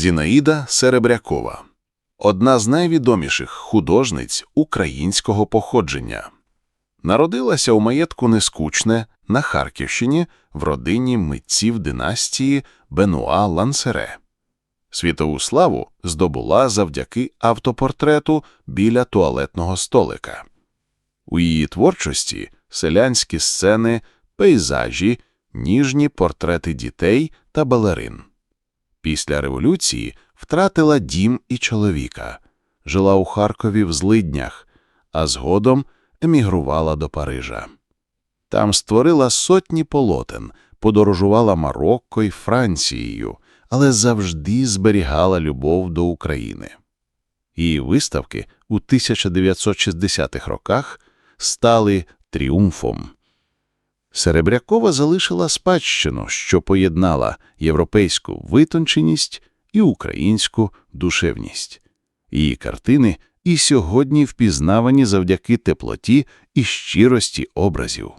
Зінаїда Серебрякова одна з найвідоміших художниць українського походження. Народилася у маєтку Нескучне на Харківщині в родині митців династії Бенуа Лансере. Світову славу здобула завдяки автопортрету біля туалетного столика. У її творчості селянські сцени, пейзажі, ніжні портрети дітей та балерин. Після революції втратила дім і чоловіка, жила у Харкові в злиднях, а згодом емігрувала до Парижа. Там створила сотні полотен, подорожувала Марокко й Францією, але завжди зберігала любов до України. Її виставки у 1960-х роках стали тріумфом. Серебрякова залишила спадщину, що поєднала європейську витонченість і українську душевність. Її картини і сьогодні впізнавані завдяки теплоті і щирості образів.